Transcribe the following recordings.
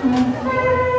Hum.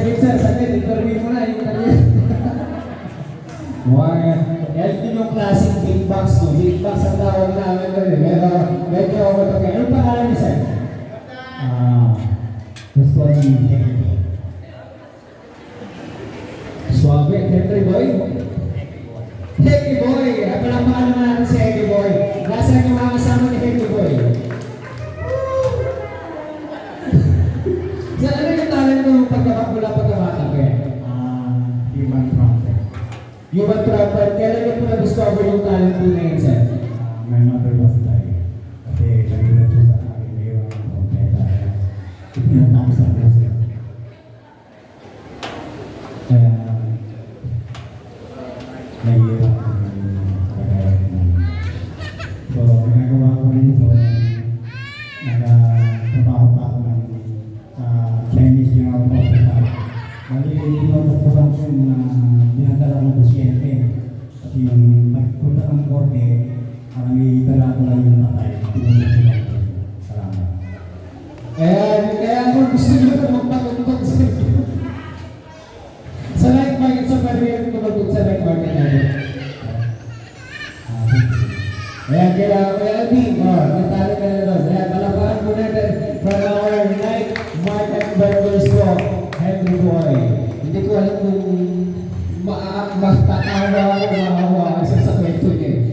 Sir, saglit, interview mo na, interview. Mukhang, yan din yung classic big box, no? Big box ang tawag namin doon, eh. Pero, medyo ako ito. Ano pangalan niyo, sir? Ah, gusto ko ng Suave, Henry Boy? Henry Boy! At palakpakan naman natin si Henry Boy. Nasaan yung mga kasama ni Henry Boy? Sir, ano yung pagkakapula pagkabata ko yan? ah, human traffic. Human Trumpet, kailan niyo po na-discover yung talent po na yun, sir? Ah, my mother was dying. Kasi nagulat siya sa akin, mayroon ng trompeta. Ipinat ako sa puso. Kaya, nahihirap ako ng kagaya ko. So, ginagawa ko rin ito, nagtatrabaho Bali, tinutukuran ko yung mga dinadala ng pasyente. Kasi yung magpunta ng korte, parang itala ko lang yung patay. Lang. Salamat. Ayan, kaya kung gusto niyo na magpatugtog sa inyo. Sa night market, sa pwede ko magtugtog sa night market natin. Ah, thank you. Ayan, kaya kaya Alvin, oh, natalo ka na doon. Ayan, palapakan Henry Boy. Hindi ko alam kung ma basta kawawa ko mahawa sa kwento niya. Eh.